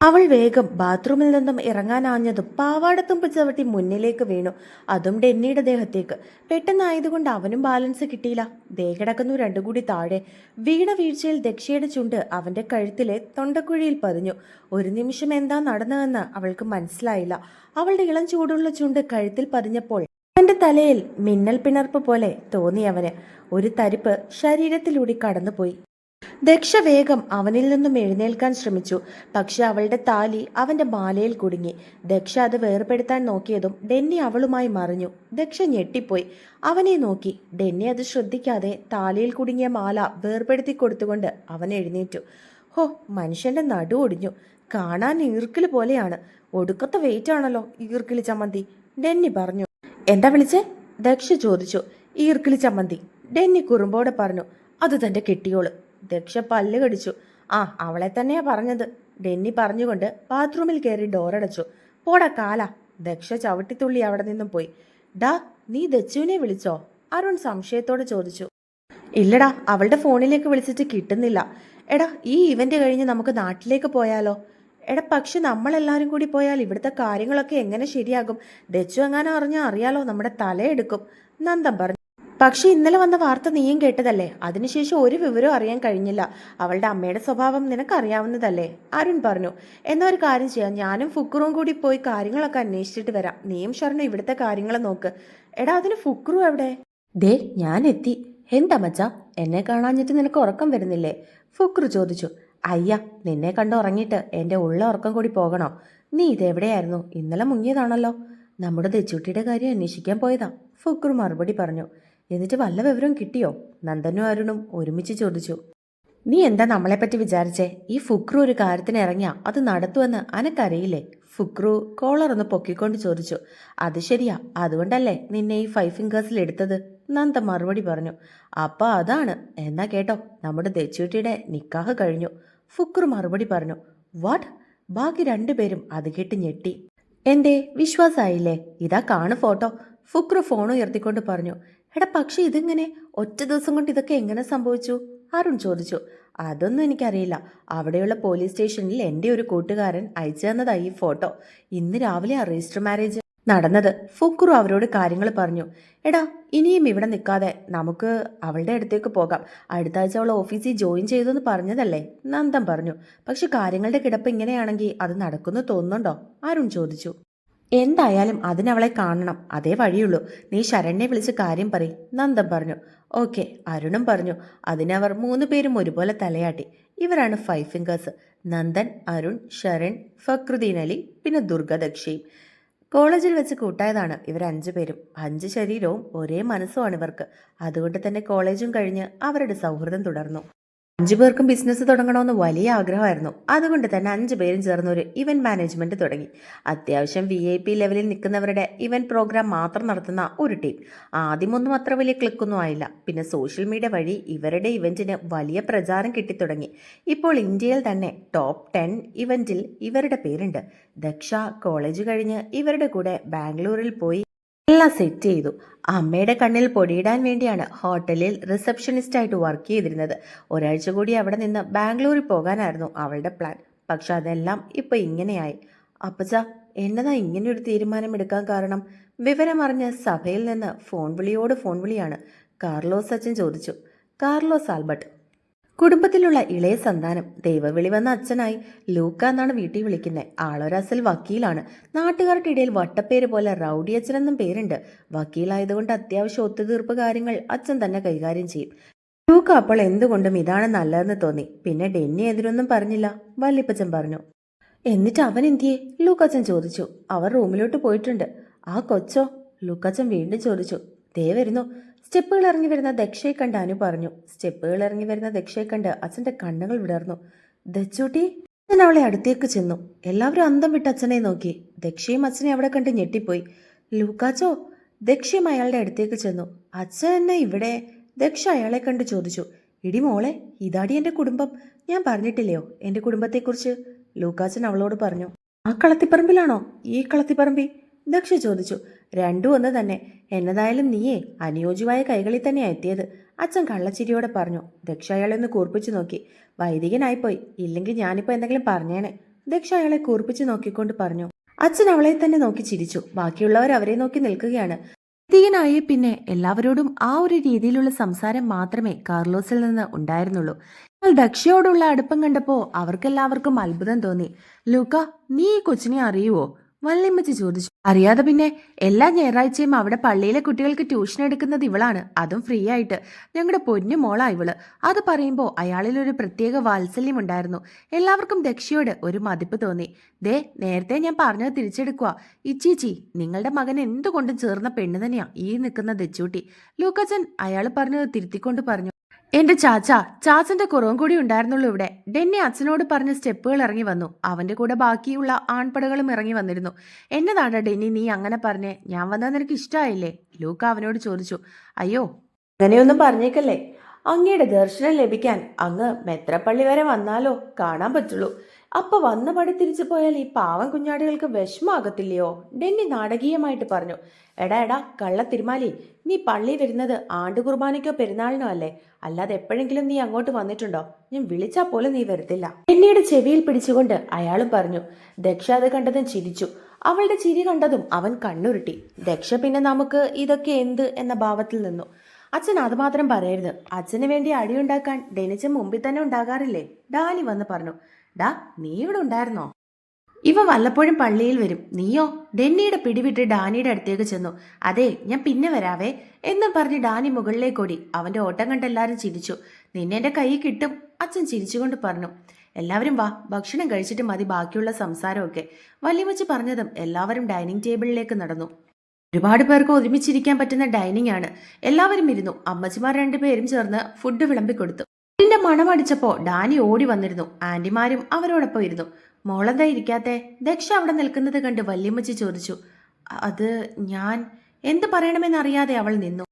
അവൾ വേഗം ബാത്റൂമിൽ നിന്നും ഇറങ്ങാനാഞ്ഞതും പാവാടത്തുമ്പ് ചവിട്ടി മുന്നിലേക്ക് വീണു. അതും ഡെന്നിയുടെ ദേഹത്തേക്ക്. പെട്ടെന്നായതുകൊണ്ട് അവനും ബാലൻസ് കിട്ടിയില്ല. ദേഹടക്കുന്നു രണ്ടു കൂടി താഴെ. വീണ വീഴ്ചയിൽ ദക്ഷയുടെ ചുണ്ട് അവന്റെ കഴുത്തിലെ തൊണ്ടക്കുഴിയിൽ പതിഞ്ഞു. ഒരു നിമിഷം എന്താ നടന്നതെന്ന് അവൾക്ക് മനസ്സിലായില്ല. അവളുടെ ഇളം ചൂടുള്ള ചുണ്ട് കഴുത്തിൽ പതിഞ്ഞപ്പോൾ അവന്റെ തലയിൽ മിന്നൽ പിണർപ്പ് പോലെ തോന്നി അവന്. ഒരു തരിപ്പ് ശരീരത്തിലൂടി കടന്നുപോയി. ദക്ഷ വേഗം അവനിൽ നിന്നും എഴുന്നേൽക്കാൻ ശ്രമിച്ചു. പക്ഷെ അവളുടെ താലി അവന്റെ മാലയിൽ കുടുങ്ങി. ദക്ഷ അത് വേർപെടുത്താൻ നോക്കിയതും ഡെന്നി അവളുമായി മറിഞ്ഞു. ദക്ഷ ഞെട്ടിപ്പോയി. അവനെ നോക്കി. ഡെന്നി അത് ശ്രദ്ധിക്കാതെ താലിയിൽ കുടുങ്ങിയ മാല വേർപെടുത്തി കൊടുത്തുകൊണ്ട് അവൻ എഴുന്നേറ്റു. ഹോ മനുഷ്യന്റെ നടു ഒടിഞ്ഞു. കാണാൻ ഈർക്കിൽ പോലെയാണ്. ഒടുക്കത്തെ വെയിറ്റ് ആണല്ലോ ഈർക്കിലി ചമ്മന്തി. ഡെന്നി പറഞ്ഞു. എന്താ വിളിച്ചേ? ദക്ഷ ചോദിച്ചു. ഈർക്കിലി ചമ്മന്തി. ഡെന്നി കുറുമ്പോടെ പറഞ്ഞു. അത് തന്റെ കെട്ടിയോൾ. ദക്ഷ പല്ല് കടിച്ചു. ആ അവളെ തന്നെയാ പറഞ്ഞത്. ഡെന്നി പറഞ്ഞുകൊണ്ട് ബാത്റൂമിൽ കയറി ഡോറടച്ചു പോട കാല. ദക്ഷ ചവിട്ടിത്തുള്ളി അവിടെ നിന്നും പോയി. ഡാ നീ ദച്ചുവിനെ വിളിച്ചോ? അരുൺ സംശയത്തോടെ ചോദിച്ചു. ഇല്ലടാ അവളുടെ ഫോണിലേക്ക് വിളിച്ചിട്ട് കിട്ടുന്നില്ല. എടാ ഈ ഇവന്റ് കഴിഞ്ഞ് നമുക്ക് നാട്ടിലേക്ക് പോയാലോ? എടാ പക്ഷെ നമ്മളെല്ലാരും കൂടി പോയാൽ ഇവിടുത്തെ കാര്യങ്ങളൊക്കെ എങ്ങനെ ശരിയാകും? ദച്ചു എങ്ങാനും അറിഞ്ഞാൽ അറിയാലോ നമ്മുടെ തലയെടുക്കും. നന്ദം പറഞ്ഞു. പക്ഷെ ഇന്നലെ വന്ന വാർത്ത നീയും കേട്ടതല്ലേ? അതിനുശേഷം ഒരു വിവരവും അറിയാൻ കഴിഞ്ഞില്ല. അവളുടെ അമ്മയുടെ സ്വഭാവം നിനക്കറിയാവുന്നതല്ലേ? അരുൺ പറഞ്ഞു. എന്നാ ഒരു കാര്യം ചെയ്യാം. ഞാനും ഫുക്രുവും കൂടി പോയി കാര്യങ്ങളൊക്കെ അന്വേഷിച്ചിട്ട് വരാം. നീയും ശരണു ഇവിടുത്തെ കാര്യങ്ങൾ നോക്ക്. എടാ അതിന് ഫുക്രു എവിടെ? ദേ ഞാൻ എത്തി എന്താ മച്ച? എന്നെ കാണാഞ്ഞിട്ട് നിനക്ക് ഉറക്കം വരുന്നില്ലേ? ഫുക്രു ചോദിച്ചു. അയ്യ നിന്നെ കണ്ട് ഉറങ്ങിയിട്ട് എന്റെ ഉള്ള ഉറക്കം കൂടി പോകണോ? നീ ഇതെവിടെയായിരുന്നു? ഇന്നലെ മുങ്ങിയതാണല്ലോ. നമ്മുടെ ദച്ചുട്ടിയുടെ കാര്യം അന്വേഷിക്കാൻ പോയതാ. ഫുക്രു മറുപടി പറഞ്ഞു. എന്നിട്ട് വല്ല വിവരം കിട്ടിയോ? നന്ദനും അരുണും ഒരുമിച്ച് ചോദിച്ചു. നീ എന്താ നമ്മളെപ്പറ്റി വിചാരിച്ചേ? ഈ ഫുക്രു ഒരു കാര്യത്തിന് ഇറങ്ങിയാ അത് നടത്തുമെന്ന് അനക്കറിയില്ലേ? ഫുക്രു കോളർ ഒന്ന് പൊക്കിക്കൊണ്ട് ചോദിച്ചു. അത് ശരിയാ അതുകൊണ്ടല്ലേ നിന്നെ ഈ ഫൈവ് ഫിംഗേഴ്സിൽ എടുത്തത്? നന്ദ മറുപടി പറഞ്ഞു. അപ്പ അതാണ്. എന്നാ കേട്ടോ നമ്മുടെ ദച്ചുട്ടിയുടെ നിക്കാഹ് കഴിഞ്ഞു. ഫുക്രു മറുപടി പറഞ്ഞു. വാട്ട്? ബാക്കി രണ്ടുപേരും അത് കേട്ട് ഞെട്ടി. എന്തേ വിശ്വാസായില്ലേ? ഇതാ കാണു ഫോട്ടോ. ഫുക്രു ഫോൺ ഉയർത്തിക്കൊണ്ട് പറഞ്ഞു. എടാ പക്ഷെ ഇതിങ്ങനെ? ഒറ്റ ദിവസം കൊണ്ട് ഇതൊക്കെ എങ്ങനെ സംഭവിച്ചു? അരുൺ ചോദിച്ചു. അതൊന്നും എനിക്കറിയില്ല. അവിടെയുള്ള പോലീസ് സ്റ്റേഷനിൽ എന്റെ ഒരു കൂട്ടുകാരൻ അയച്ചു തന്നതായി ഈ ഫോട്ടോ. ഇന്ന് രാവിലെ രജിസ്റ്റർ മാരേജ് നടന്നത്. ഫുക്കുറു അവരോട് കാര്യങ്ങൾ പറഞ്ഞു. എടാ ഇനിയും ഇവിടെ നിൽക്കാതെ നമുക്ക് അവളുടെ അടുത്തേക്ക് പോകാം. അടുത്ത ആഴ്ച അവൾ ഓഫീസിൽ ജോയിൻ ചെയ്തെന്ന് പറഞ്ഞതല്ലേ? നന്ദൻ പറഞ്ഞു. പക്ഷെ കാര്യങ്ങളുടെ കിടപ്പ് ഇങ്ങനെയാണെങ്കിൽ അത് നടക്കുന്നു തോന്നുന്നുണ്ടോ? അരുൺ ചോദിച്ചു. എന്തായാലും അതിനവളെ കാണണം. അതേ വഴിയുള്ളൂ. നീ ശരണ്യെ വിളിച്ച് കാര്യം പറയും. നന്ദൻ പറഞ്ഞു. ഓക്കെ. അരുണും പറഞ്ഞു. അതിനവർ മൂന്ന് പേരും ഒരുപോലെ തലയാട്ടി. ഇവരാണ് ഫൈവ് ഫിംഗേഴ്സ് നന്ദൻ അരുൺ ശരൺ ഫക്രുദ്ദീൻ അലി പിന്നെ ദുർഗദക്ഷയും. കോളേജിൽ വെച്ച് കൂട്ടായതാണ് ഇവർ അഞ്ചു പേരും അഞ്ച് ശരീരവും ഒരേ മനസ്സുമാണ് ഇവർക്ക്. അതുകൊണ്ട് തന്നെ കോളേജും കഴിഞ്ഞ് അവരുടെ സൗഹൃദം തുടർന്നു. അഞ്ചു പേർക്കും ബിസിനസ് തുടങ്ങണമെന്ന് വലിയ ആഗ്രഹമായിരുന്നു. അതുകൊണ്ട് തന്നെ അഞ്ചു പേരും ചേർന്ന് ഒരു ഇവന്റ് മാനേജ്മെന്റ് തുടങ്ങി. അത്യാവശ്യം വി ഐ പി ലെവലിൽ നിൽക്കുന്നവരുടെ ഇവന്റ് പ്രോഗ്രാം മാത്രം നടത്തുന്ന ഒരു ടീം ആദ്യമൊന്നും അത്ര വലിയ ക്ലിക്കൊന്നും ആയില്ല. പിന്നെ സോഷ്യൽ മീഡിയ വഴി ഇവരുടെ ഇവന്റിന് വലിയ പ്രചാരം കിട്ടിത്തുടങ്ങി. ഇപ്പോൾ ഇന്ത്യയിൽ തന്നെ ടോപ്പ് ടെൻ ഇവന്റിൽ ഇവരുടെ പേരുണ്ട്. ദക്ഷ കോളേജ് കഴിഞ്ഞ് ഇവരുടെ കൂടെ ബാംഗ്ലൂരിൽ പോയി എല്ലാം സെറ്റ് ചെയ്തു. അമ്മയുടെ കണ്ണിൽ പൊടിയിടാൻ വേണ്ടിയാണ് ഹോട്ടലിൽ റിസപ്ഷനിസ്റ്റായിട്ട് വർക്ക് ചെയ്തിരുന്നത്. ഒരാഴ്ച കൂടി അവിടെ നിന്ന് ബാംഗ്ലൂരിൽ പോകാനായിരുന്നു അവളുടെ പ്ലാൻ പക്ഷെ അതെല്ലാം ഇപ്പൊ ഇങ്ങനെയായി. അപ്പച്ച എന്നതാ ഇങ്ങനെയൊരു തീരുമാനം എടുക്കാൻ കാരണം? വിവരമറിഞ്ഞ സഭയിൽ നിന്ന് ഫോൺ വിളിയോട് ഫോൺ വിളിയാണ്. കാർലോസ് അച്ഛൻ ചോദിച്ചു. കാർലോസ് ആൽബർട്ട് കുടുംബത്തിലുള്ള ഇളയ സന്താനം ദൈവവിളി വന്ന അച്ഛനായി ലൂക്ക എന്നാണ് വീട്ടിൽ വിളിക്കുന്നത്. ആളൊരസൽ വക്കീലാണ്. നാട്ടുകാരുടെ ഇടയിൽ വട്ടപ്പേര് പോലെ റൗഡി അച്ഛനെന്നും പേരുണ്ട്. വക്കീലായതുകൊണ്ട് അത്യാവശ്യം ഒത്തുതീർപ്പ് കാര്യങ്ങൾ അച്ഛൻ തന്നെ കൈകാര്യം ചെയ്യും. ലൂക്ക അപ്പോൾ എന്തുകൊണ്ടും ഇതാണ് നല്ലതെന്ന് തോന്നി. പിന്നെ ഡെന്നി എതിരൊന്നും പറഞ്ഞില്ല. വല്ലിപ്പച്ചൻ പറഞ്ഞു. എന്നിട്ട് അവൻ എന്തിയെ? ലൂക്കച്ചൻ ചോദിച്ചു. അവർ റൂമിലോട്ട് പോയിട്ടുണ്ട്. ആ കൊച്ചോ? ലൂക്കച്ചൻ വീണ്ടും ചോദിച്ചു. ദേ വരുന്നു. സ്റ്റെപ്പുകൾ ഇറങ്ങി വരുന്ന ദക്ഷയെ കണ്ട് അനു പറഞ്ഞു. സ്റ്റെപ്പുകൾ ഇറങ്ങി വരുന്ന ദക്ഷയെ കണ്ട് അച്ഛന്റെ കണ്ണുകൾ വിടർന്നു. ദച്ചൂട്ടി അച്ഛൻ അവളെ അടുത്തേക്ക് ചെന്നു. എല്ലാവരും അന്തം വിട്ട് അച്ഛനെ നോക്കി. ദക്ഷയും അച്ഛനെ അവിടെ കണ്ട് ഞെട്ടിപ്പോയി. ലൂക്കാച്ചോ ദക്ഷയും അയാളുടെ അടുത്തേക്ക് ചെന്നു. അച്ഛൻ എന്നെ ഇവിടെ? ദക്ഷ അയാളെ കണ്ട് ചോദിച്ചു. ഇടി മോളെ ഇതാടി എന്റെ കുടുംബം? ഞാൻ പറഞ്ഞിട്ടില്ലയോ എന്റെ കുടുംബത്തെക്കുറിച്ച്? ലൂക്കാച്ചൻ അവളോട് പറഞ്ഞു. ആ കളത്തിപ്പറമ്പിലാണോ? ഈ കളത്തിപ്പറമ്പി ദക്ഷ ചോദിച്ചു. രണ്ടും ഒന്ന് തന്നെ എന്നതായാലും നീയേ അനുയോജ്യമായ കൈകളിൽ തന്നെയാ എത്തിയത്. അച്ഛൻ കള്ളച്ചിരിയോടെ പറഞ്ഞു ദക്ഷ അയാളെ ഒന്ന് കൂർപ്പിച്ചു നോക്കി. വൈദികനായിപ്പോയി ഇല്ലെങ്കിൽ ഞാനിപ്പോൾ എന്തെങ്കിലും പറഞ്ഞേനെ. ദക്ഷ അയാളെ കൂർപ്പിച്ചു നോക്കിക്കൊണ്ട് പറഞ്ഞു അച്ഛൻ അവളെ തന്നെ നോക്കി ചിരിച്ചു. ബാക്കിയുള്ളവർ അവരെ നോക്കി നിൽക്കുകയാണ്. വൈദികനായ പിന്നെ എല്ലാവരോടും ആ ഒരു രീതിയിലുള്ള സംസാരം മാത്രമേ കാർലോസിൽ നിന്ന് ഉണ്ടായിരുന്നുള്ളൂ. ദക്ഷയോടുള്ള അടുപ്പം കണ്ടപ്പോ അവർക്കെല്ലാവർക്കും അത്ഭുതം തോന്നി. ലൂക്ക നീ ഈ കൊച്ചിനെ അറിയുവോ? വല്യമ്മച്ചി ചോദിച്ചു. അറിയാതെ പിന്നെ എല്ലാ ഞായറാഴ്ചയും അവിടെ പള്ളിയിലെ കുട്ടികൾക്ക് ട്യൂഷൻ എടുക്കുന്നത് ഇവളാണ്. അതും ഫ്രീ ആയിട്ട്. ഞങ്ങളുടെ പൊന്നു മോളാ ഇവൾ. അത് പറയുമ്പോൾ അയാളിൽ ഒരു പ്രത്യേക വാത്സല്യം ഉണ്ടായിരുന്നു. എല്ലാവർക്കും ദക്ഷയോട് ഒരു മതിപ്പ് തോന്നി. ദേ നേരത്തെ ഞാൻ പറഞ്ഞത് തിരിച്ചെടുക്കുക ഇച്ചീച്ചി നിങ്ങളുടെ മകൻ എന്തുകൊണ്ടും ചേർന്ന പെണ്ണ് തന്നെയാ ഈ നിൽക്കുന്ന ദച്ചൂട്ടി. ലൂക്കച്ചൻ അയാൾ പറഞ്ഞത് തിരുത്തിക്കൊണ്ട് പറഞ്ഞു. എന്റെ ചാച്ച ചാച്ചന്റെ കുറവും കൂടി ഉണ്ടായിരുന്നുള്ളൂ ഇവിടെ. ഡെന്നി അച്ഛനോട് പറഞ്ഞ സ്റ്റെപ്പുകൾ ഇറങ്ങി വന്നു. അവന്റെ കൂടെ ബാക്കിയുള്ള ആൺപടകളും ഇറങ്ങി വന്നിരുന്നു. എന്നതാണ് ഡെന്നി നീ അങ്ങനെ പറഞ്ഞേ? ഞാൻ വന്നത് നിനക്ക് ഇഷ്ടമായില്ലേ ലൂക്ക അവനോട് ചോദിച്ചു. അയ്യോ അങ്ങനെയൊന്നും പറഞ്ഞേക്കല്ലേ? അങ്ങയുടെ ദർശനം ലഭിക്കാൻ അങ്ങ് മെത്രപ്പള്ളി വരെ വന്നാലോ? കാണാൻ പറ്റുള്ളൂ. അപ്പൊ വന്ന പടി തിരിച്ചു പോയാൽ ഈ പാവം കുഞ്ഞാടികൾക്ക് വിഷമാകത്തില്ലയോ? ഡെന്നി നാടകീയമായിട്ട് പറഞ്ഞു. എടാ എടാ കള്ള തിരുമാലി നീ പള്ളി വരുന്നത് ആണ്ടു കുർബാനയ്ക്കോ പെരുന്നാളിനോ അല്ലേ? അല്ലാതെ എപ്പോഴെങ്കിലും നീ അങ്ങോട്ട് വന്നിട്ടുണ്ടോ? ഞാൻ വിളിച്ചാൽ പോലും നീ വരത്തില്ല. ഡെന്നിയുടെ ചെവിയിൽ പിടിച്ചുകൊണ്ട് അയാളും പറഞ്ഞു. ദക്ഷ അത് കണ്ടതും ചിരിച്ചു. അവളുടെ ചിരി കണ്ടതും അവൻ കണ്ണുരുട്ടി. ദക്ഷ പിന്നെ നമുക്ക് ഇതൊക്കെ എന്ത് എന്ന ഭാവത്തിൽ നിന്നു. അച്ഛൻ അതുമാത്രം പറയരുത്. അച്ഛന് വേണ്ടി അടിയുണ്ടാക്കാൻ ഡെനിച്ച മുമ്പിൽ തന്നെ ഉണ്ടാകാറില്ലേ? ഡാനി വന്ന് പറഞ്ഞു. ഡാ നീ ഇവിടെ ഉണ്ടായിരുന്നോ? ഇവ വല്ലപ്പോഴും പള്ളിയിൽ വരും. നീയോ? ഡെന്നിയുടെ പിടിവിട്ട് ഡാനിയുടെ അടുത്തേക്ക് ചെന്നു. അതെ ഞാൻ പിന്നെ വരാവേ. എന്നും പറഞ്ഞ് ഡാനി മുകളിലേക്ക് ഓടി. അവന്റെ ഓട്ടം കണ്ട് ചിരിച്ചു. നിന്നെന്റെ കൈ കിട്ടും അച്ഛൻ ചിരിച്ചുകൊണ്ട് പറഞ്ഞു. എല്ലാവരും വാ ഭക്ഷണം കഴിച്ചിട്ട് മതി ബാക്കിയുള്ള സംസാരമൊക്കെ. വല്യമ്മച്ച് പറഞ്ഞതും എല്ലാവരും ഡൈനിങ് ടേബിളിലേക്ക് നടന്നു. ഒരുപാട് പേർക്ക് ഒരുമിച്ചിരിക്കാൻ പറ്റുന്ന ഡൈനിങ് ആണ്. എല്ലാവരും ഇരുന്നു. അമ്മച്ചിമാർ രണ്ടുപേരും ചേർന്ന് ഫുഡ് വിളമ്പിക്കൊടുത്തു. ഫുഡിന്റെ മണം അടിച്ചപ്പോ ഡാനി ഓടി വന്നിരുന്നു. ആന്റിമാരും അവരോടൊപ്പം ഇരുന്നു. മോളെന്താ ഇരിക്കാത്തെ? ദക്ഷ അവിടെ നിൽക്കുന്നത് കണ്ട് വല്യമ്മച്ചി ചോദിച്ചു. അത് ഞാൻ എന്ത് പറയണമെന്നറിയാതെ അവൾ നിന്നു.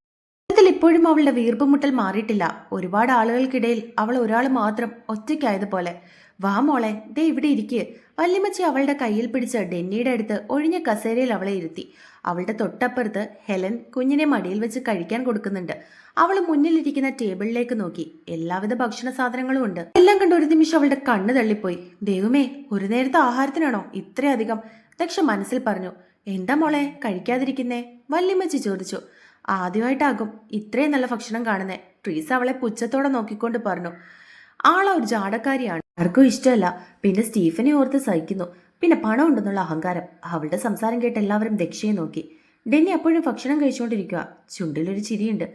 ഇതിൽ ഇപ്പോഴും അവളുടെ വീർപ്പുമുട്ടൽ മാറിയിട്ടില്ല. ഒരുപാട് ആളുകൾക്കിടയിൽ അവൾ ഒരാൾ മാത്രം ഒറ്റയ്ക്കായതുപോലെ. വാ മോളെ ദേ ഇവിടെ ഇരിക്കുക വല്യമ്മച്ചി അവളുടെ കയ്യിൽ പിടിച്ച ഡെന്നിയുടെ അടുത്ത് ഒഴിഞ്ഞ കസേരയിൽ അവളെ ഇരുത്തി. അവളുടെ തൊട്ടപ്പുറത്ത് ഹെലൻ കുഞ്ഞിനെ മടിയിൽ വെച്ച് കഴിക്കാൻ കൊടുക്കുന്നുണ്ട്. അവൾ മുന്നിലിരിക്കുന്ന ടേബിളിലേക്ക് നോക്കി. എല്ലാവിധ ഭക്ഷണ സാധനങ്ങളും ഉണ്ട്. എല്ലാം കണ്ട് ഒരു നിമിഷം അവളുടെ കണ്ണ് തള്ളിപ്പോയി. ദൈവമേ ഒരു നേരത്തെ ആഹാരത്തിനാണോ ഇത്രയധികം ദക്ഷ മനസ്സിൽ പറഞ്ഞു. എന്താ മോളെ കഴിക്കാതിരിക്കുന്നേ? വല്യമ്മച്ചി ചോദിച്ചു. ആദ്യമായിട്ടാകും ഇത്രയും നല്ല ഭക്ഷണം കാണുന്നേ. ട്രീസ് അവളെ പുച്ഛത്തോടെ നോക്കിക്കൊണ്ട് പറഞ്ഞു. ആളാ ഒരു ജാടക്കാരിയാണ്. ആർക്കും ഇഷ്ടമല്ല. പിന്നെ സ്റ്റീഫനെ ഓർത്ത് സഹിക്കുന്നു. പിന്നെ പണം ഉണ്ടെന്നുള്ള അഹങ്കാരം. അവളുടെ സംസാരം കേട്ട് എല്ലാവരും ദക്ഷയെ നോക്കി. ഡെന്നി അപ്പോഴും ഭക്ഷണം കഴിച്ചുകൊണ്ടിരിക്കുക ചുണ്ടിലൊരു ചിരിയുണ്ട്.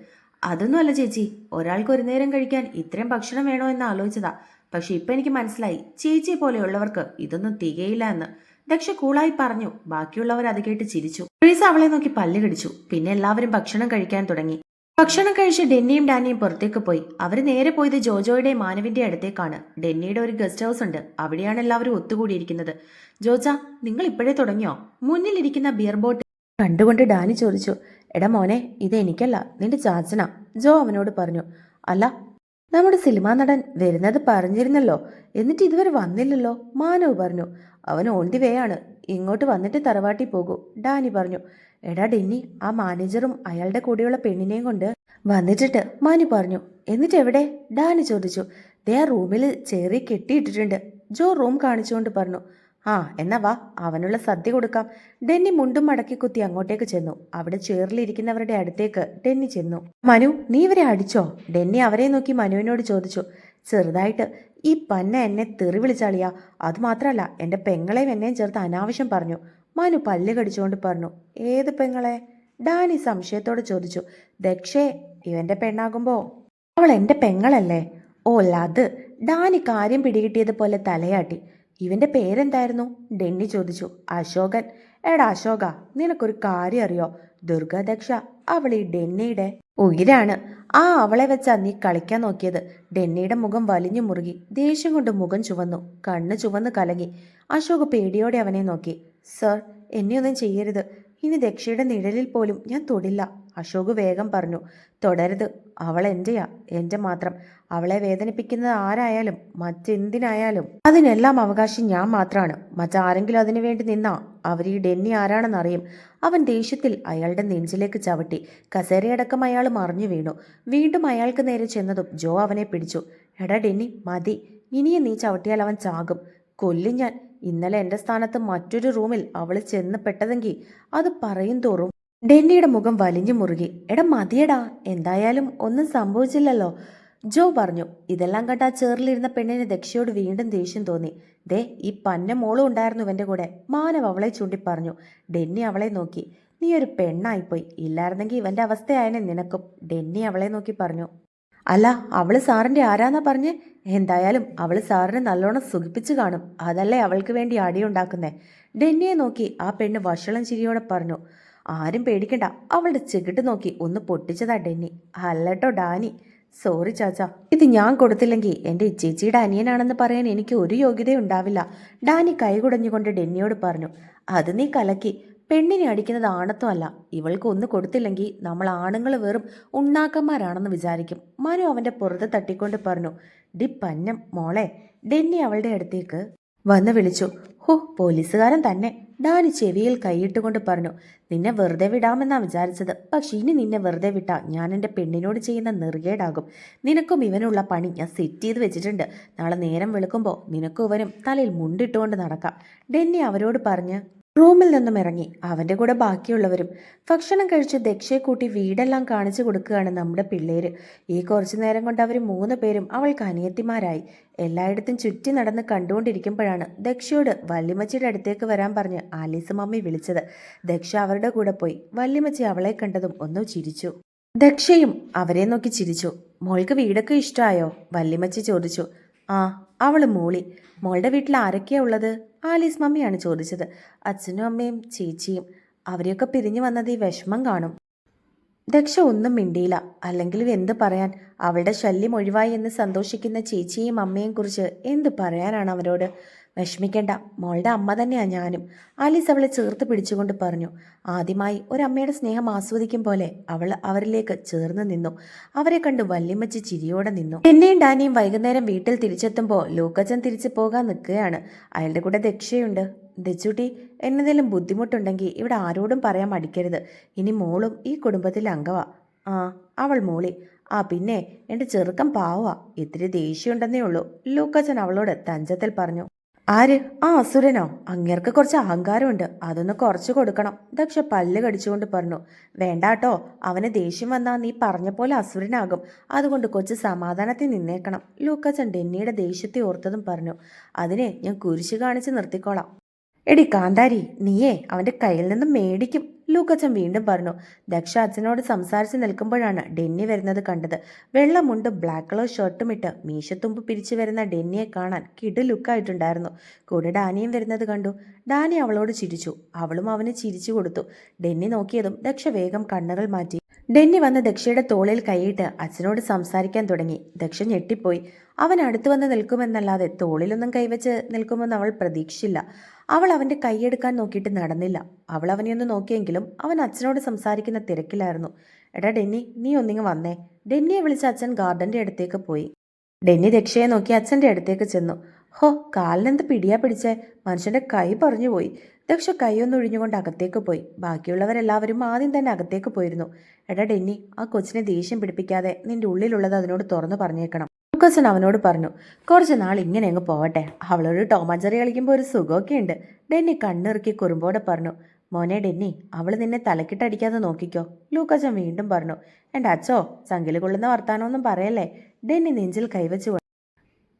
അതൊന്നുമല്ല ചേച്ചി. ഒരാൾക്ക് ഒരു നേരം കഴിക്കാൻ ഇത്രയും ഭക്ഷണം വേണോ എന്ന് ആലോചിച്ചതാ. പക്ഷെ ഇപ്പൊ എനിക്ക് മനസ്സിലായി. ചേച്ചിയെ പോലെയുള്ളവർക്ക് ഇതൊന്നും തികയില്ല എന്ന്. ദക്ഷ കൂളായി പറഞ്ഞു. ബാക്കിയുള്ളവർ അത് കേട്ട് ചിരിച്ചു. ട്രീസ അവളെ നോക്കി പല്ല് കടിച്ചു. പിന്നെ എല്ലാവരും ഭക്ഷണം കഴിക്കാൻ തുടങ്ങി. ഭക്ഷണം കഴിച്ച് ഡെന്നിയും ഡാനിയും പുറത്തേക്ക് പോയി. അവർ നേരെ പോയത് ജോജോയുടെ മാനവിന്റെ അടുത്തേക്കാണ്. ഡെന്നിയുടെ ഒരു ഗസ്റ്റ് ഹൗസ് ഉണ്ട്. അവിടെയാണ് എല്ലാവരും ഒത്തുകൂടിയിരിക്കുന്നത്. ജോജ നിങ്ങൾ ഇപ്പോഴേ തുടങ്ങിയോ? മുന്നിലിരിക്കുന്ന ബിയർ ബോട്ട് കണ്ടുകൊണ്ട് ഡാനി ചോദിച്ചു എടാ മോനെ ഇത് എനിക്കല്ല നിന്റെ ചാച്ചനാ. ജോ അവനോട് പറഞ്ഞു അല്ല നമ്മുടെ സിനിമാ നടൻ വരുന്നത് പറഞ്ഞിരുന്നല്ലോ എന്നിട്ട് ഇതുവരെ വന്നില്ലല്ലോ മാനവ് പറഞ്ഞു. അവൻ ഓൺ ദി വേ ആണ്. ഇങ്ങോട്ട് വന്നിട്ട് തറവാട്ടി പോകൂ ഡാനി പറഞ്ഞു. എടാ ഡെന്നി ആ മാനേജറും അയാളുടെ കൂടെയുള്ള പെണ്ണിനെയും കൊണ്ട് വന്നിട്ടിട്ട് മാനി പറഞ്ഞു. എന്നിട്ട് എവിടെ ഡാനി ചോദിച്ചു. ദേ ആ റൂമിൽ ചേറി കെട്ടിയിട്ടിട്ടുണ്ട് ജോ റൂം കാണിച്ചുകൊണ്ട് പറഞ്ഞു. ആ എന്നാ വാ അവനുള്ള സദ്യ കൊടുക്കാം. ഡെന്നി മുണ്ടും മടക്കി കുത്തി അങ്ങോട്ടേക്ക് ചെന്നു. അവിടെ ചേറിലിരിക്കുന്നവരുടെ അടുത്തേക്ക് ഡെന്നി ചെന്നു. മനു നീ ഇവരെ അടിച്ചോ? ഡെന്നി അവരെ നോക്കി മനുവിനോട് ചോദിച്ചു. ചെറുതായിട്ട് ഈ പന്ന എന്നെ തെറി വിളിച്ചാളിയാ. അത് മാത്രമല്ല എന്റെ പെങ്ങളെയും എന്നെയും ചേർത്ത് അനാവശ്യം പറഞ്ഞു. മനു പല്ല് കടിച്ചുകൊണ്ട് പറഞ്ഞു ഏത് പെങ്ങളെ? ഡാനി സംശയത്തോടെ ചോദിച്ചു ദക്ഷേ ഇവന്റെ പെണ്ണാകുമ്പോ? അവൾ എന്റെ പെങ്ങളല്ലേ? ഓ അത് ഡാനി കാര്യം പിടികിട്ടിയതുപോലെ തലയാട്ടി ഇവന്റെ പേരെന്തായിരുന്നു? ഡെന്നി ചോദിച്ചു അശോകൻ. എടാ അശോക നിനക്കൊരു കാര്യം അറിയോ? ദുർഗാദക്ഷ അവൾ ഈ ഡെന്നിയുടെ ഉയിരാണ്. ആ അവളെ വെച്ചാ നീ കളിക്കാൻ നോക്കിയത്. ഡെന്നിയുടെ മുഖം വലിഞ്ഞു മുറുകി. ദേഷ്യം കൊണ്ട് മുഖം ചുവന്നു. കണ്ണ് ചുവന്ന് കലങ്ങി. അശോക് പേടിയോടെ അവനെ നോക്കി. സർ എന്നെയൊന്നും ചെയ്യരുത്. ഇനി ദക്ഷയുടെ നിഴലിൽ പോലും ഞാൻ തൊടില്ല അശോക് വേഗം പറഞ്ഞു. തുടരുത്. അവൾ എന്റെയാ. എന്റെ മാത്രം. അവളെ വേദനിപ്പിക്കുന്നത് ആരായാലും മറ്റെന്തിനായാലും. അതിനെല്ലാം അവകാശം ഞാൻ മാത്രമാണ് മറ്റാരെങ്കിലും അതിനു വേണ്ടി നിന്നാ. അവർ ഈ ഡെന്നി ആരാണെന്ന് അറിയും അവൻ ദേഷ്യത്തിൽ അയാളുടെ നെഞ്ചിലേക്ക് ചവിട്ടി. കസേരയടക്കം അയാൾ മറിഞ്ഞു വീണു. വീണ്ടും അയാൾക്ക് നേരെ ചെന്നതും ജോ അവനെ പിടിച്ചു. എടാ ഡെന്നി മതി. ഇനിയും നീ ചവിട്ടിയാൽ അവൻ ചാകും. കൊല്ലും ഞാൻ. ഇന്നലെ എന്റെ സ്ഥാനത്ത് മറ്റൊരു റൂമിൽ അവൾ ചെന്ന് പെട്ടതെങ്കിൽ അത് പറയും തോറും. ഡെന്നിയുടെ മുഖം വലിഞ്ഞു മുറുകി. എടാ മതിയടാ. എന്തായാലും ഒന്നും സംഭവിച്ചില്ലല്ലോ. ജോ പറഞ്ഞു. ഇതെല്ലാം കണ്ട ആ ചേറിലിരുന്ന പെണ്ണിന് ദക്ഷയോട് വീണ്ടും ദേഷ്യം തോന്നി. ദേ ഈ പന്ന മോളും ഉണ്ടായിരുന്നു ഇവന്റെ കൂടെ. മാനവ് അവളെ ചൂണ്ടിപ്പറഞ്ഞു. ഡെന്നി അവളെ നോക്കി. നീ ഒരു പെണ്ണായിപ്പോയി. ഇല്ലായിരുന്നെങ്കിൽ ഇവന്റെ അവസ്ഥയായനെ നിനക്കും. ഡെന്നി അവളെ നോക്കി പറഞ്ഞു. അല്ല അവൾ സാറിന്റെ ആരാന്നാ പറഞ്ഞ്? എന്തായാലും അവൾ സാറിനെ നല്ലോണം സുഖിപ്പിച്ചു കാണും. അതല്ലേ അവൾക്ക് വേണ്ടി അടിയുണ്ടാക്കുന്നേ ഡെന്നിയെ നോക്കി ആ പെണ്ണ് വഷളം ചിരിയോടെ പറഞ്ഞു. ആരും പേടിക്കണ്ട. അവളുടെ ചെകിട്ട് നോക്കി ഒന്ന് പൊട്ടിച്ചതാ ഡെന്നി. അല്ലട്ടോ ഡാനി. സോറി ചാച്ച. ഇത് ഞാൻ കൊടുത്തില്ലെങ്കിൽ എന്റെ ചേച്ചിയുടെ അനിയനാണെന്ന് പറയാൻ എനിക്ക് ഒരു യോഗ്യതയുണ്ടാവില്ല. ഡാനി കൈകുടഞ്ഞുകൊണ്ട് ഡെന്നിയോട് പറഞ്ഞു അത് നീ കലക്കി. പെണ്ണിനെ അടിക്കുന്നത് ആണത്വമല്ല ഇവൾക്ക് ഒന്ന് കൊടുത്തില്ലെങ്കിൽ നമ്മൾ ആണുങ്ങൾ വെറും ഉണ്ണാക്കന്മാരാണെന്ന് വിചാരിക്കും. മനു അവന്റെ പുറത്ത് തട്ടിക്കൊണ്ട് പറഞ്ഞു ഡി പന്നം മോളെ ഡെന്നി അവളുടെ അടുത്തേക്ക് വന്ന് വിളിച്ചു. ഹോ പോലീസുകാരൻ തന്നെ. ഡാനി ചെവിയിൽ കൈയിട്ടുകൊണ്ട് പറഞ്ഞു നിന്നെ വെറുതെ വിടാമെന്നാ വിചാരിച്ചത്. പക്ഷെ ഇനി നിന്നെ വെറുതെ വിട്ടാ ഞാൻ എന്റെ പെണ്ണിനോട് ചെയ്യുന്ന നെറുകേടാകും. നിനക്കും ഇവനുള്ള പണി ഞാൻ സെറ്റ് ചെയ്ത് വെച്ചിട്ടുണ്ട്. നാളെ നേരം വെളുക്കുമ്പോൾ നിനക്കും ഇവനും തലയിൽ മുണ്ടിട്ടുകൊണ്ട് നടക്കാം. ഡെന്നി അവരോട് പറഞ്ഞ് റൂമിൽ നിന്നും ഇറങ്ങി. അവന്റെ കൂടെ ബാക്കിയുള്ളവരും ഭക്ഷണം കഴിച്ച് ദക്ഷയെ കൂട്ടി വീടെല്ലാം കാണിച്ചു കൊടുക്കുകയാണ് നമ്മുടെ പിള്ളേര്. ഈ കുറച്ചു നേരം കൊണ്ട് അവർ മൂന്ന് പേരും അവൾക്ക് അനിയത്തിമാരായി. എല്ലായിടത്തും ചുറ്റി നടന്ന് കണ്ടുകൊണ്ടിരിക്കുമ്പോഴാണ് ദക്ഷയോട് വല്ലിമച്ചിയുടെ അടുത്തേക്ക് വരാൻ പറഞ്ഞ് ആലീസ് മമ്മി വിളിച്ചത്. ദക്ഷ അവരുടെ കൂടെ പോയി. വല്ലിമച്ചി അവളെ കണ്ടതും ഒന്ന് ചിരിച്ചു. ദക്ഷയും അവരെ നോക്കി ചിരിച്ചു. മോൾക്ക് വീടൊക്കെ ഇഷ്ടമായോ വല്ലിമച്ചി ചോദിച്ചു. ആ അവൾ മൂളി. മോളുടെ വീട്ടിൽ ആരൊക്കെയാ ഉള്ളത്? ആലീസ് മമ്മിയാണ് ചോദിച്ചത്. അച്ഛനും അമ്മയും ചേച്ചിയും. അവരെയൊക്കെ പിരിഞ്ഞു വന്നത് ഈ വിഷമം കാണും. ദക്ഷ ഒന്നും മിണ്ടിയില്ല. അല്ലെങ്കിൽ എന്ത് പറയാൻ? അവളുടെ ശല്യം ഒഴിവായി എന്ന് സന്തോഷിക്കുന്ന ചേച്ചിയെയും അമ്മയെയും കുറിച്ച് എന്ത് പറയാനാണ് അവരോട്? വിഷമിക്കേണ്ട. മോളുടെ അമ്മ തന്നെയാണ് ഞാനും. ആലീസ് അവളെ ചേർത്ത് പിടിച്ചുകൊണ്ട് പറഞ്ഞു ആദ്യമായി ഒരമ്മയുടെ സ്നേഹം ആസ്വദിക്കും പോലെ അവൾ അവരിലേക്ക് ചേർന്ന് നിന്നു. അവരെ കണ്ട് വല്യമ്മച്ച് ചിരിയോടെ നിന്നു. എന്നെയും ഡാനിയും വൈകുന്നേരം വീട്ടിൽ തിരിച്ചെത്തുമ്പോൾ ലൂക്കച്ചൻ തിരിച്ചു പോകാൻ നിൽക്കുകയാണ്. അയാളുടെ കൂടെ ദക്ഷയുണ്ട്. ദച്ചുട്ടി എന്നതിലും ബുദ്ധിമുട്ടുണ്ടെങ്കിൽ ഇവിടെ ആരോടും പറയാൻ മടിക്കരുത്. ഇനി മോളും ഈ കുടുംബത്തിൽ അംഗവാ. ആ അവൾ മോളി. ആ പിന്നെ എന്റെ ചെറുക്കം പാവാ ഇത്തിരി ദേഷ്യമുണ്ടെന്നേ ഉള്ളൂ. ലൂക്കച്ചൻ അവളോട് തഞ്ചത്തിൽ പറഞ്ഞു ആര്? ആ അസുരനോ? അങ്ങേർക്ക് കുറച്ച് അഹങ്കാരമുണ്ട്. അതൊന്ന് കുറച്ച് കൊടുക്കണം. ദക്ഷ പല്ല് കടിച്ചുകൊണ്ട് പറഞ്ഞു. വേണ്ടാട്ടോ അവന് ദേഷ്യം വന്നാൽ നീ പറഞ്ഞ പോലെ അസുരനാകും. അതുകൊണ്ട് കൊച്ചു സമാധാനത്തിൽ നിന്നേക്കണം. ലൂക്കച്ചൻ ഡെന്നിയുടെ ദേഷ്യത്തെ ഓർത്തതും പറഞ്ഞു. അതിനെ ഞാൻ കുരിശ് കാണിച്ച് നിർത്തിക്കോളാം. എടി കാന്താരി നീയേ അവന്റെ കയ്യിൽ നിന്നും മേടിക്കും. ലൂക്കച്ചൻ വീണ്ടും പറഞ്ഞു ദക്ഷ അച്ഛനോട് സംസാരിച്ച് നിൽക്കുമ്പോഴാണ് ഡെന്നി വരുന്നത് കണ്ടത്. വെള്ളമുണ്ട് ബ്ലാക്ക് കളർ ഷർട്ടും ഇട്ട് മീശത്തുമ്പ് പിരിച്ചു വരുന്ന ഡെന്നിയെ കാണാൻ കിടു ലുക്കായിട്ടുണ്ടായിരുന്നു കൂടെ ഡാനിയും വരുന്നത് കണ്ടു. ഡാനി അവളോട് ചിരിച്ചു. അവളും അവന് ചിരിച്ചു കൊടുത്തു. ഡെന്നി നോക്കിയതും ദക്ഷ വേഗം കണ്ണുകൾ മാറ്റി. ഡെന്നി വന്ന് ദക്ഷയുടെ തോളിൽ കൈയിട്ട് അച്ഛനോട് സംസാരിക്കാൻ തുടങ്ങി. ദക്ഷ ഞെട്ടിപ്പോയി. അവൻ അടുത്തു വന്ന് നിൽക്കുമെന്നല്ലാതെ തോളിലൊന്നും കൈവച്ച് നിൽക്കുമെന്ന് അവൾ പ്രതീക്ഷിച്ചില്ല. അവൾ അവന്റെ കൈയെടുക്കാൻ നോക്കിയിട്ട് നടന്നില്ല. അവൾ അവനെ ഒന്ന് നോക്കിയെങ്കിലും അവൻ അച്ഛനോട് സംസാരിക്കുന്ന തിരക്കിലായിരുന്നു. എടാ ഡെന്നി നീ ഒന്നിങ്ങ് വന്നേ. ഡെന്നിയെ വിളിച്ച അച്ഛൻ ഗാർഡന്റെ അടുത്തേക്ക് പോയി. ഡെന്നി ദക്ഷയെ നോക്കി അച്ഛന്റെ അടുത്തേക്ക് ചെന്നു. ഹോ കാലിനെന്ത് പിടിയാ പിടിച്ചേ? മനുഷ്യന്റെ കൈ പറഞ്ഞു പോയി ദക്ഷ കൈയൊന്നൊഴിഞ്ഞുകൊണ്ട് അകത്തേക്ക് പോയി. ബാക്കിയുള്ളവരെല്ലാവരും ആദ്യം തന്നെ അകത്തേക്ക് പോയിരുന്നു. എടാ ഡെന്നി ആ കൊച്ചിനെ ദേഷ്യം പിടിപ്പിക്കാതെ നിന്റെ ഉള്ളിലുള്ളത് അതിനോട് തുറന്നു പറഞ്ഞേക്കണം. ലൂക്കസൻ അവനോട് പറഞ്ഞു കുറച്ച് നാൾ ഇങ്ങനെ അങ്ങ് പോവട്ടെ. അവളൊരു ടോമാഞ്ചറി കളിക്കുമ്പോൾ ഒരു സുഖമൊക്കെ ഉണ്ട്. ഡെന്നി കണ്ണിറുക്കി കുറുമ്പോടെ പറഞ്ഞു മോനെ ഡെന്നി അവൾ നിന്നെ തലക്കിട്ടടിക്കാതെ നോക്കിക്കോ. ലൂക്കച്ചൻ വീണ്ടും പറഞ്ഞു എന്റെ അച്ഛോ ചങ്കിൽ കൊള്ളുന്ന വർത്താനമൊന്നും പറയല്ലേ? ഡെന്നി നെഞ്ചിൽ കൈവച്ചു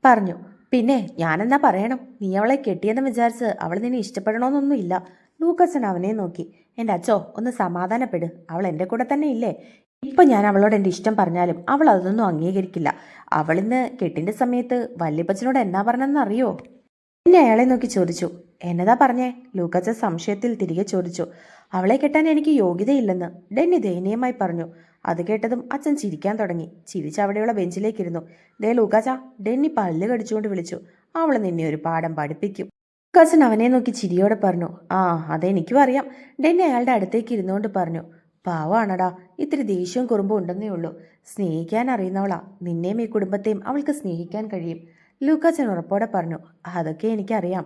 പറഞ്ഞു പിന്നെ ഞാനെന്നാ പറയണം? നീ അവളെ കെട്ടിയെന്ന് വിചാരിച്ച് അവൾ നിന്നെ ഇഷ്ടപ്പെടണമെന്നൊന്നുമില്ല ലൂക്കച്ചൻ അവനെ നോക്കി. എന്റെ അച്ഛോ ഒന്ന് സമാധാനപ്പെട്. അവൾ എന്റെ കൂടെ തന്നെ ഇല്ലേ? ഇപ്പം ഞാൻ അവളോട് എന്റെ ഇഷ്ടം പറഞ്ഞാലും അവൾ അതൊന്നും അംഗീകരിക്കില്ല. അവളിന്ന് കെട്ടിന്റെ സമയത്ത് വല്യപ്പച്ചനോട് എന്നാ പറഞ്ഞെന്ന് അറിയോ? എന്നെ അയാളെ നോക്കി ചോദിച്ചു. എന്നതാ പറഞ്ഞേ? ലൂക്കച്ച സംശയത്തിൽ തിരികെ ചോദിച്ചു. അവളെ കെട്ടാൻ എനിക്ക് യോഗ്യതയില്ലെന്ന് ഡെന്നി ദയനീയമായി പറഞ്ഞു. അത് കേട്ടതും അച്ഛൻ ചിരിക്കാൻ തുടങ്ങി. ചിരിച്ച് അവിടെയുള്ള ബെഞ്ചിലേക്കിരുന്നു. ദേ ലൂക്കാച്ച ഡെന്നി പല്ല് കടിച്ചുകൊണ്ട് വിളിച്ചു. അവൾ നിന്നെ ഒരു പാഠം പഠിപ്പിക്കും. ലൂക്കാച്ചൻ അവനെ നോക്കി ചിരിയോടെ പറഞ്ഞു. ആ അതെനിക്കും അറിയാം. ഡെന്നി അയാളുടെ അടുത്തേക്ക് ഇരുന്നുകൊണ്ട് പറഞ്ഞു. പാവാണടാ ഇത്തിരി ദേഷ്യവും കുറുമ്പും ഉണ്ടെന്നേ ഉള്ളൂ. സ്നേഹിക്കാൻ അറിയുന്നവളാ. നിന്നെയും ഈ കുടുംബത്തെയും അവൾക്ക് സ്നേഹിക്കാൻ കഴിയും. ലൂക്കാച്ചൻ ഉറപ്പോടെ പറഞ്ഞു. അതൊക്കെ എനിക്കറിയാം.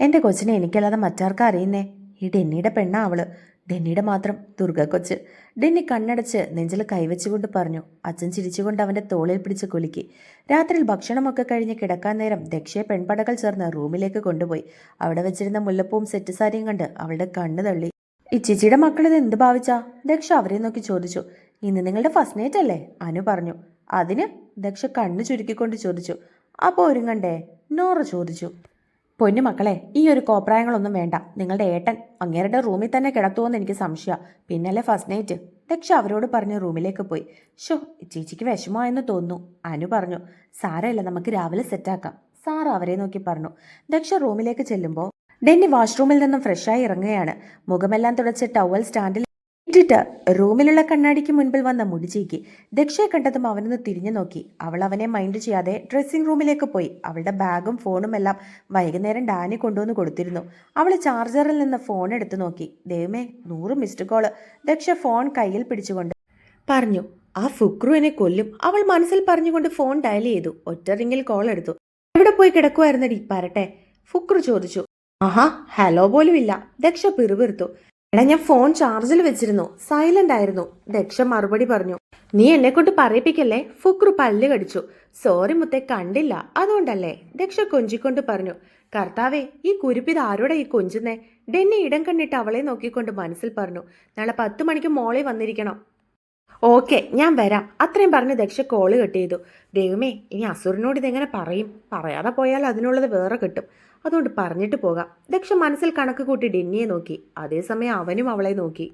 എന്റെ കൊച്ചിനെ എനിക്കല്ലാതെ മറ്റാർക്കും അറിയുന്നേ? ഈ ഡെന്നിയുടെ പെണ്ണാ അവൾ. ഡെന്നിയുടെ മാത്രം ദുർഗ കൊച്ച്. ഡെന്നി കണ്ണടച്ച് നെഞ്ചിൽ കൈവച്ചുകൊണ്ട് പറഞ്ഞു അച്ഛൻ ചിരിച്ചുകൊണ്ട് അവന്റെ തോളിൽ പിടിച്ച് കുലുക്കി. രാത്രിയിൽ ഭക്ഷണമൊക്കെ കഴിഞ്ഞ് കിടക്കാൻ നേരം ദക്ഷയെ പെൺപടകൾ ചേർന്ന് റൂമിലേക്ക് കൊണ്ടുപോയി. അവിടെ വെച്ചിരുന്ന മുല്ലപ്പൂവും സെറ്റ് സാരിയും കണ്ട് അവളുടെ കണ്ണ് തള്ളി. ഈ ചേച്ചിയുടെ മക്കളിത് എന്ത് ഭാവിച്ചാ? ദക്ഷ അവരെ നോക്കി ചോദിച്ചു. ഇന്ന് നിങ്ങളുടെ ഫസ്റ്റ് നൈറ്റ് അല്ലേ? അനു പറഞ്ഞു. അതിന്? ദക്ഷ കണ്ണ് ചുരുക്കിക്കൊണ്ട് ചോദിച്ചു. അപ്പോൾ ഒരുങ്ങണ്ടേ? നോറ ചോദിച്ചു. പൊന്നു മക്കളെ ഈ ഒരു കോപ്രായങ്ങളൊന്നും വേണ്ട. നിങ്ങളുടെ ഏട്ടൻ അങ്ങേരുടെ റൂമിൽ തന്നെ കിടത്തുമെന്ന് എനിക്ക് സംശയമാണ് പിന്നല്ലേ ഫസ്റ്റ് നൈറ്റ് ദക്ഷ അവരോട് പറഞ്ഞ് റൂമിലേക്ക് പോയി. ഷോ ചേച്ചിക്ക് വിഷമമായെന്ന് തോന്നുന്നു. അനു പറഞ്ഞു സാരമില്ല നമുക്ക് രാവിലെ സെറ്റാക്കാം. സാർ അവരെ നോക്കി പറഞ്ഞു. ദക്ഷ റൂമിലേക്ക് ചെല്ലുമ്പോൾ ഡെന്നി വാഷ്റൂമിൽ നിന്നും ഫ്രഷായി ഇറങ്ങുകയാണ്. മുഖമെല്ലാം തുടച്ച് ടവൽ സ്റ്റാൻഡിൽ ഇട്ടിട്ട് റൂമിലുള്ള കണ്ണാടിക്ക് മുൻപിൽ വന്ന മുടിജിക്ക് ദക്ഷയെ കണ്ടതും അവനൊന്ന് തിരിഞ്ഞു നോക്കി. അവൾ അവനെ മൈൻഡ് ചെയ്യാതെ ഡ്രസ്സിംഗ് റൂമിലേക്ക് പോയി. അവളുടെ ബാഗും ഫോണും എല്ലാം വൈകുന്നേരം ഡാനി കൊണ്ടുവന്ന് കൊടുത്തിരുന്നു. അവൾ ചാർജറിൽ നിന്ന് ഫോൺ എടുത്തു നോക്കി. ദൈവമേ നൂറ് മിസ്ഡ് കോൾ ദക്ഷ ഫോൺ കയ്യിൽ പിടിച്ചുകൊണ്ട് പറഞ്ഞു ആ ഫുക്രു എന്നെ കൊല്ലും. അവൾ മനസ്സിൽ പറഞ്ഞുകൊണ്ട് ഫോൺ ഡയൽ ചെയ്തു. ഒറ്റ റിംഗിൽ കോൾ എടുത്തു. എവിടെ പോയി കിടക്കുമായിരുന്നടി പരട്ടെ ഫുക്രു ചോദിച്ചു. ആഹാ ഹലോ പോലും ഇല്ല ദക്ഷ പിറുപിറുത്തു. എടാ ഞാൻ ഫോൺ ചാർജിൽ വെച്ചിരുന്നു. സൈലന്റ് ആയിരുന്നു. ദക്ഷ മറുപടി പറഞ്ഞു നീ എന്നെ കൊണ്ട് പറയിപ്പിക്കല്ലേ? ഫുക്രു പല്ല് കടിച്ചു. സോറി മുത്തെ കണ്ടില്ല. അതുകൊണ്ടല്ലേ? ദക്ഷ കൊഞ്ചിക്കൊണ്ട് പറഞ്ഞു കർത്താവേ ഈ കുരുപ്പിത് ആരോടാ ഈ കൊഞ്ചുന്നേ? ഡെന്നി ഇടം കണ്ടിട്ട് അവളെ നോക്കിക്കൊണ്ട് മനസ്സിൽ പറഞ്ഞു നാളെ പത്ത് മണിക്ക് മോളെ വന്നിരിക്കണം. ഓക്കെ ഞാൻ വരാം. അത്രയും പറഞ്ഞ് ദക്ഷ കോൾ കട്ട് ചെയ്തു. ദൈവമേ ഇനി അസുരനോട് ഇതെങ്ങനെ പറയും? പറയാതെ പോയാൽ അതിനുള്ളത് വേറെ കിട്ടും. അതുകൊണ്ട് പറഞ്ഞിട്ട് പോകാം. ദക്ഷ മനസ്സിൽ കണക്ക് കൂട്ടി ഡെന്നിയെ നോക്കി. അതേസമയം അവനും അവളെ നോക്കി.